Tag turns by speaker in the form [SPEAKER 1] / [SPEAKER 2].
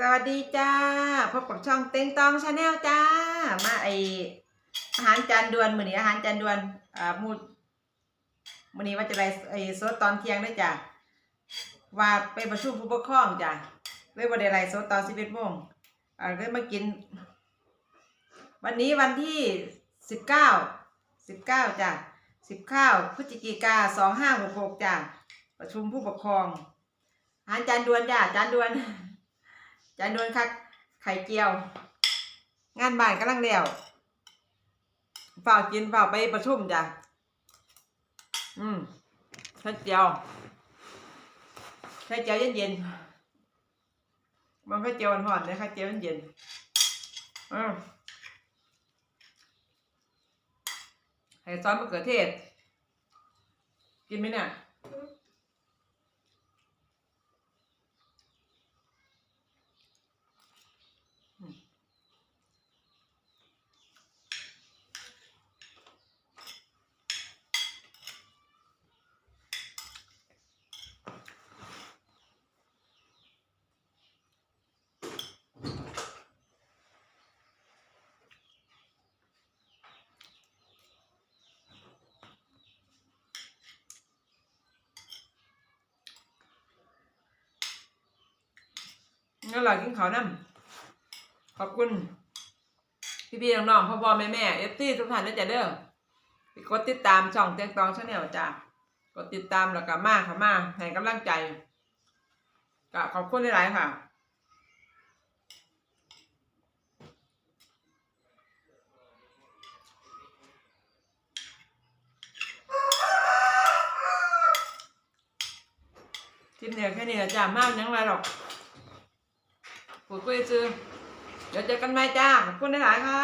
[SPEAKER 1] สวัสดีจ้า พบกับช่องเต็งตองชาแนลจ้า มาไออาหารจานด่วนมื้อนี้อาหารจานด่วนอ่ามูดมื้อนี้ว่าจะไปไอสดตอนเที่ยงได้จ้ะว่าไปประชุมผู้ปกครองจ้ะเลยบ่ได้ไลฟ์สดตอน11โมงอ่าเลยมากิน วันนี้วันที่19 19จ้ะ19พฤศจิกา2566จ้ะประชุมผู้ปกครองอาหารจานด่วนจ้ะจานด่วน จานด่วนคักไข่เจียว งานบ้านกำลังเดียวฝ้ากินฝ้าไปประชุมจ้ะ อืมไข่เจียวไข่เจียวเย็นๆมันไข่เจียวหอนๆเลยไข่เจียวเย็นๆอืมไข่ซอสมะเขือเทศ กินไหมเนี่ย งั้นเรากินข้าวน้ำขอบคุณพี่พี่ๆน้องๆพ่อพ่อแม่แม่เอฟซีทุกท่านนะจ๊ะเด้อกดติดตามช่องเตียงตองชาแนลจ้ะกดติดตามแล้วก็มาค่ะมาให้กำลังใจก็ขอบคุณหลายๆค่ะคลิปเนี่ยแค่นี้นะจ้ามากยังไรหรอก พูดคุยซื้อเดี๋ยวเจอกันใหม่จ้าขอบคุณหลายๆค่ะ